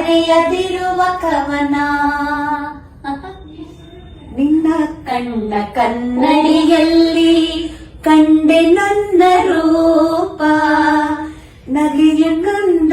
ಬರೆಯದಿರುವ ಕವನ. ನಿನ್ನ ಕಣ್ಣ ಕನ್ನಡಿಯಲ್ಲಿ ಕಂಡೆ ನನ್ನ ರೂಪ. ನಗೆಯ ಕಂದ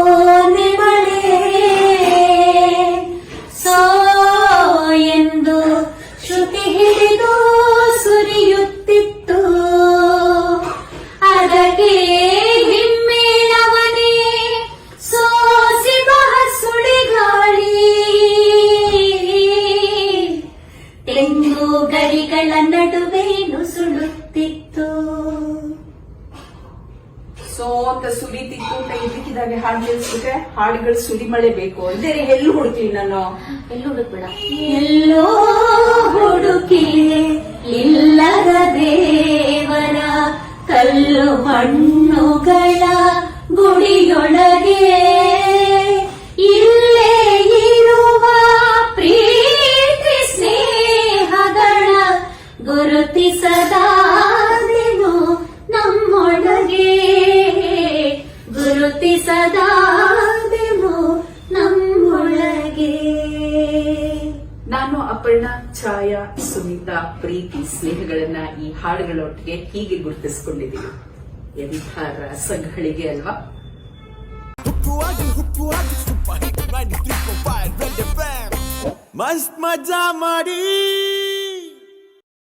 ಗರಿಗಳ ನಡುವೆ ನುಸುಳುತ್ತಿತ್ತು ಸೋ ಅಂತ ಸುರಿತಿತ್ತು ಅಂತ ಇದಕ್ಕಿದಾಗೆ ಹಾಡು ಕೇಳಿಸ್ಬಿಟ್ರೆ ಹಾಡುಗಳು ಸುಡಿ ಮಳೆ ಬೇಕು. ಅಂದ್ರೆ ಎಲ್ಲಿ ಹುಡುಕ್ಲಿ ನಾನು. ಎಲ್ಲೂ ಹುಡುಕ್ಬೇಡ. ಎಲ್ಲೋ ಹುಡುಕಿ ಇಲ್ಲದ ದೇವರ ಕಲ್ಲು ಮಣ್ಣುಗಳ ಗುಡಿಯೊಳಗೆ ಗುರುತಿಸದಾದೆನು ನಮ್ಮೊಳಗೆ ಗುರುತಿಸದಾದೆನು ನಮ್ಮೊಳಗೆ ನಾನು ಅಪರ್ಣ ಛಾಯಾ ಸುನೀತಾ ಪ್ರೀತಿ ಸ್ನೇಹಗಳನ್ನ ಈ ಹಾಡುಗಳೊಟ್ಟಿಗೆ ಹೀಗೆ ಗುರುತಿಸಿಕೊಂಡಿದ್ದೀನಿ ಎಂಥ ರಸಗಳಿಗೆ ಅಲ್ವಾ ಹುಕ್ಕುವಾಗಿ ಹುಕ್ಕುವಾಗಿ ಸೂಪರ್ ಹಿಟ್ 93.5 ರೆಡ್ ಎಫ್ಎಂ ಮಸ್ತ್ ಮಜಾ ಮಾಡಿ